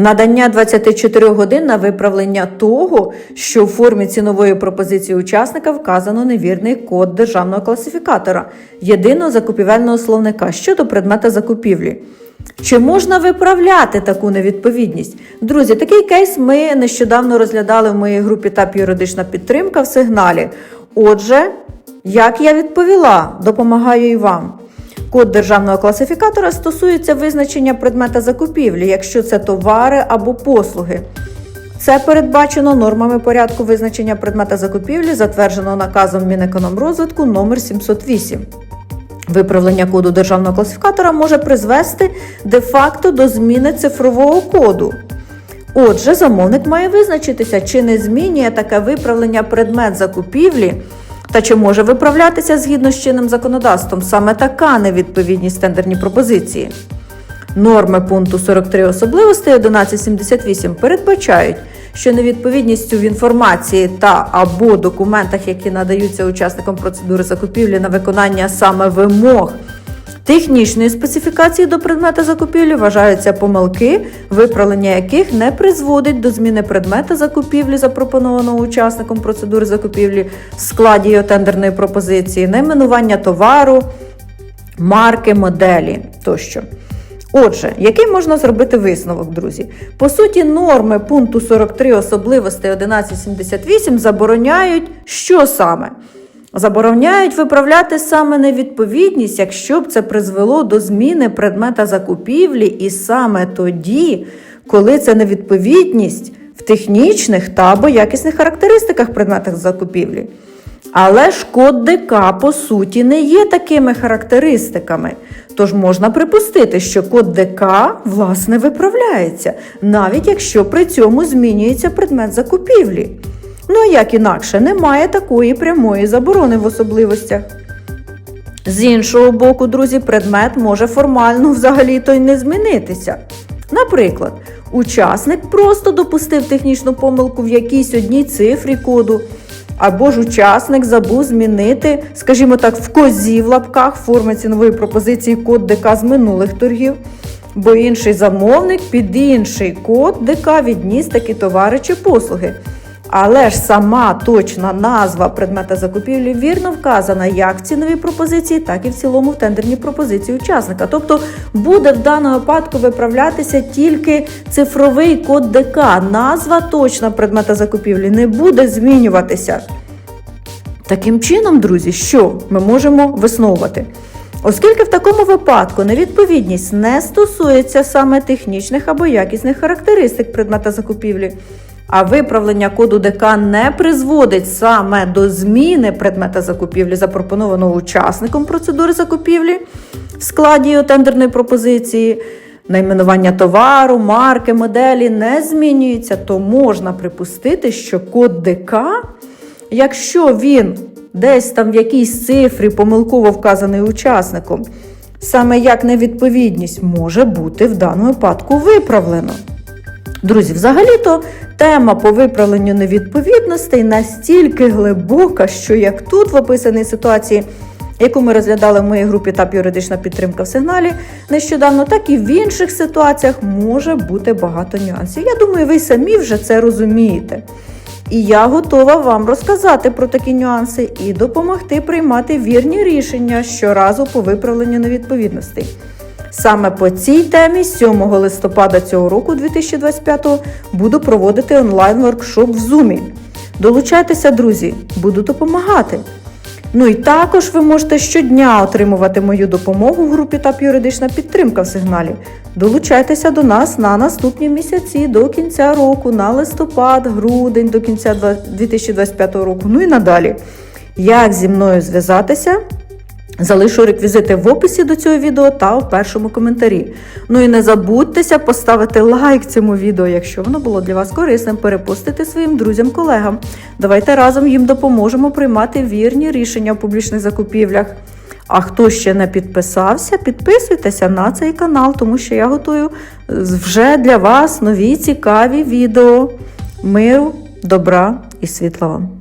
Надання 24 годин на виправлення того, що в формі цінової пропозиції учасника вказано невірний код державного класифікатора єдиного закупівельного словника щодо предмета закупівлі. Чи можна виправляти таку невідповідність? Друзі, такий кейс ми нещодавно розглядали в моїй групі ТАП юридична підтримка в сигналі. Отже, як я відповіла, допомагаю і вам. Код державного класифікатора стосується визначення предмета закупівлі, якщо це товари або послуги. Це передбачено нормами порядку визначення предмета закупівлі, затвердженого наказом Мінекономрозвитку номер 708. Виправлення коду державного класифікатора може призвести де-факто до зміни цифрового коду. Отже, замовник має визначитися, чи не змінює таке виправлення предмет закупівлі та чи може виправлятися згідно з чинним законодавством саме така невідповідність тендерній пропозиції. Норми пункту 43 особливостей 1178 передбачають, що невідповідністю в інформації та або документах, які надаються учасникам процедури закупівлі на виконання саме вимог технічної специфікації до предмета закупівлі, вважаються помилки, виправлення яких не призводить до зміни предмета закупівлі, запропонованого учасником процедури закупівлі в складі його тендерної пропозиції, найменування товару, марки, моделі тощо. Отже, який можна зробити висновок, друзі? По суті, норми пункту 43 особливостей 1178 забороняють що саме? Забороняють виправляти саме невідповідність, якщо б це призвело до зміни предмета закупівлі, і саме тоді, коли це невідповідність в технічних та або якісних характеристиках предметах закупівлі. Але ж код ДК, по суті, не є такими характеристиками. Тож можна припустити, що код ДК, власне, виправляється, навіть якщо при цьому змінюється предмет закупівлі. Ну а як інакше, немає такої прямої заборони в особливостях. З іншого боку, друзі, предмет може формально взагалі-то й не змінитися. Наприклад, учасник просто допустив технічну помилку в якійсь одній цифрі коду, або ж учасник забув змінити, скажімо так, в козі в лапках форми цінової пропозиції код ДК з минулих торгів, бо інший замовник під інший код ДК відніс такі товари чи послуги. Але ж сама точна назва предмета закупівлі вірно вказана як в ціновій пропозиції, так і в цілому в тендерній пропозиції учасника. Тобто буде в даному випадку виправлятися тільки цифровий код ДК. Назва точна предмета закупівлі не буде змінюватися. Таким чином, друзі, що ми можемо висновувати? Оскільки в такому випадку невідповідність не стосується саме технічних або якісних характеристик предмета закупівлі, а виправлення коду ДК не призводить саме до зміни предмета закупівлі, запропонованого учасником процедури закупівлі в складі тендерної пропозиції, найменування товару, марки, моделі не змінюється, то можна припустити, що код ДК, якщо він десь там в якійсь цифрі помилково вказаний учасником, саме як невідповідність може бути в даному випадку виправлено. Друзі, взагалі-то тема по виправленню невідповідностей настільки глибока, що як тут в описаній ситуації, яку ми розглядали в моїй групі ТАП юридична підтримка в сигналі нещодавно, так і в інших ситуаціях може бути багато нюансів. Я думаю, ви самі вже це розумієте. І я готова вам розказати про такі нюанси і допомогти приймати вірні рішення щоразу по виправленню невідповідностей. Саме по цій темі 7 листопада цього року, 2025, буду проводити онлайн-воркшоп в Zoom. Долучайтеся, друзі, буду допомагати. Ну і також ви можете щодня отримувати мою допомогу в групі ТАП юридична підтримка в сигналі. Долучайтеся до нас на наступні місяці до кінця року, на листопад, грудень до кінця 2025 року, ну і надалі. Як зі мною зв'язатися? Залишу реквізити в описі до цього відео та в першому коментарі. Ну і не забудьтеся поставити лайк цьому відео, якщо воно було для вас корисним, перепустити своїм друзям-колегам. Давайте разом їм допоможемо приймати вірні рішення в публічних закупівлях. А хто ще не підписався, підписуйтеся на цей канал, тому що я готую вже для вас нові цікаві відео. Миру, добра і світла вам!